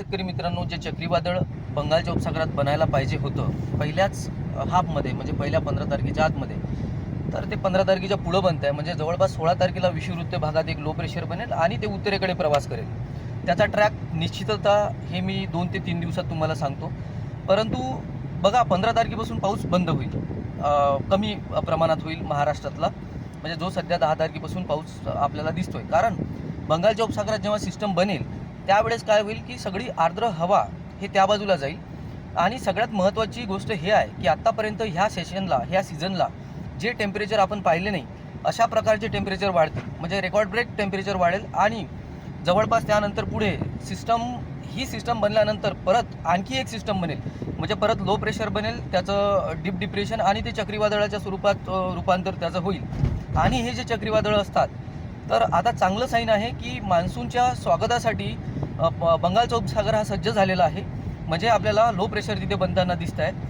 शेतकरी मित्रांनो जे चक्रीवादळ बंगालच्या उपसागरात बनायला पाहिजे होतं पहिल्याच हाफमध्ये म्हणजे पहिल्या पंधरा तारखेच्या आतमध्ये तर ते पंधरा तारखेच्या पुढं बनत आहे म्हणजे जवळपास सोळा तारखेला विषुववृत्त भागात एक लो प्रेशर बनेल आणि ते उत्तरेकडे प्रवास करेल. त्याचा ट्रॅक निश्चितता हे मी दोन ते तीन दिवसात तुम्हाला सांगतो. परंतु बघा पंधरा तारखेपासून पाऊस बंद होईल. कमी प्रमाणात होईल महाराष्ट्रातला. म्हणजे जो सध्या दहा तारखेपासून पाऊस आपल्याला दिसतोय. कारण बंगालच्या उपसागरात जेव्हा सिस्टम बनेल त्यावेळेस काय होईल की सगळी आर्द्र हवा हे त्या बाजूला जाईल. आणि सगळ्यात महत्त्वाची गोष्ट हे आहे की आत्तापर्यंत ह्या सेशनला ह्या सीझनला जे टेम्परेचर आपण पाहिले नाही अशा प्रकारचे टेम्परेचर वाढतील. म्हणजे रेकॉर्ड ब्रेक टेम्परेचर वाढेल आणि जवळपास त्यानंतर पुढे सिस्टम ही सिस्टम बनल्यानंतर परत आणखी एक सिस्टम बनेल. म्हणजे परत लो प्रेशर बनेल त्याचं डीप डिप्रेशन आणि ते चक्रीवादळाच्या स्वरूपात रूपांतर त्याचं होईल. आणि हे जे चक्रीवादळं असतात तर आता चांगलं साईन आहे की मान्सूनच्या स्वागतासाठी अ, ब- बंगालचा उपसागर हा सज्ज झालेला आहे. म्हणजे आपल्याला लो प्रेशर तिथे बनताना दिसत आहे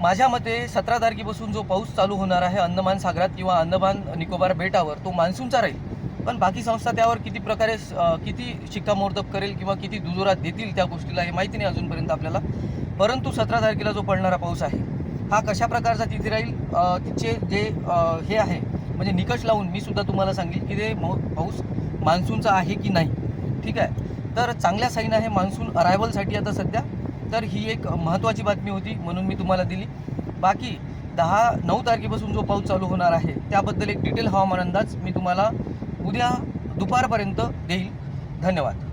माझ्या मते सतरा तारखेपासून जो पाऊस चालू होणार आहे अंदमान सागरात किंवा अंदमान निकोबार बेटावर तो मान्सूनचा राहील. पण बाकी संस्था त्यावर किती प्रकारे किती शिक्कामोर्तब करेल किंवा किती दुजोरात देतील त्या गोष्टीला हे माहिती नाही अजूनपर्यंत आपल्याला. परंतु सतरा तारखेला जो पडणारा पाऊस आहे हा कशा प्रकारचा तिथे राहील? तिचे जे हे आहे म्हणजे निकष लावून मी सुद्धा तुम्हाला सांगेल की ते पाऊस मान्सूनचा आहे की नाही. ठीक आहे? तर चांगल्या साईन आहे मान्सून अरायवलसाठी आता सध्या तर ही एक महत्त्वाची बातमी होती म्हणून मी तुम्हाला दिली. बाकी दहा नऊ तारखेपासून जो पाऊस चालू होणार आहे त्याबद्दल एक डिटेल हवामान अंदाज मी तुम्हाला उद्या दुपारपर्यंत देईल. धन्यवाद.